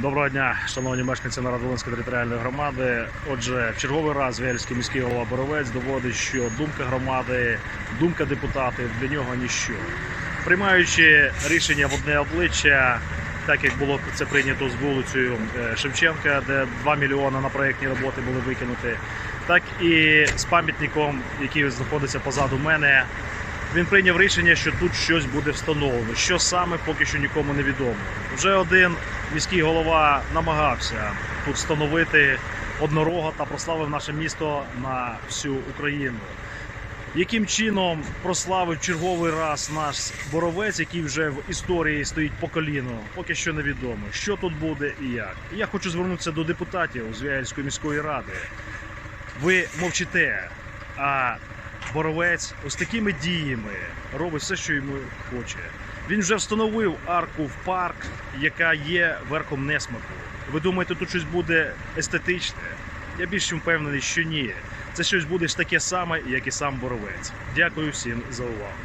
Доброго дня, шановні мешканці Народовинської територіальної громади. Отже, в черговий раз Вельський міський голова Боровець доводить, що думка громади, думка депутатів для нього ніщо. Приймаючи рішення в одне обличчя, так як було це прийнято з вулицею е, Шевченка, де 2 мільйони на проєктні роботи були викинуті, так і з пам'ятником, який знаходиться позаду мене. Він прийняв рішення, що тут щось буде встановлено. Що саме поки що нікому не відомо. Вже один міський голова намагався тут встановити однорога та прославив наше місто на всю Україну. Яким чином прославив черговий раз наш боровець, який вже в історії стоїть по коліну, поки що невідомо. Що тут буде і як. Я хочу звернутися до депутатів Звягельської міської ради. Ви мовчите, а Боровець ось такими діями робить все, що йому хоче. Він вже встановив арку в парк, яка є верхом несмаку. Ви думаєте, тут щось буде естетичне? Я більш впевнений, що ні. Це щось буде ж таке саме, як і сам Боровець. Дякую всім за увагу.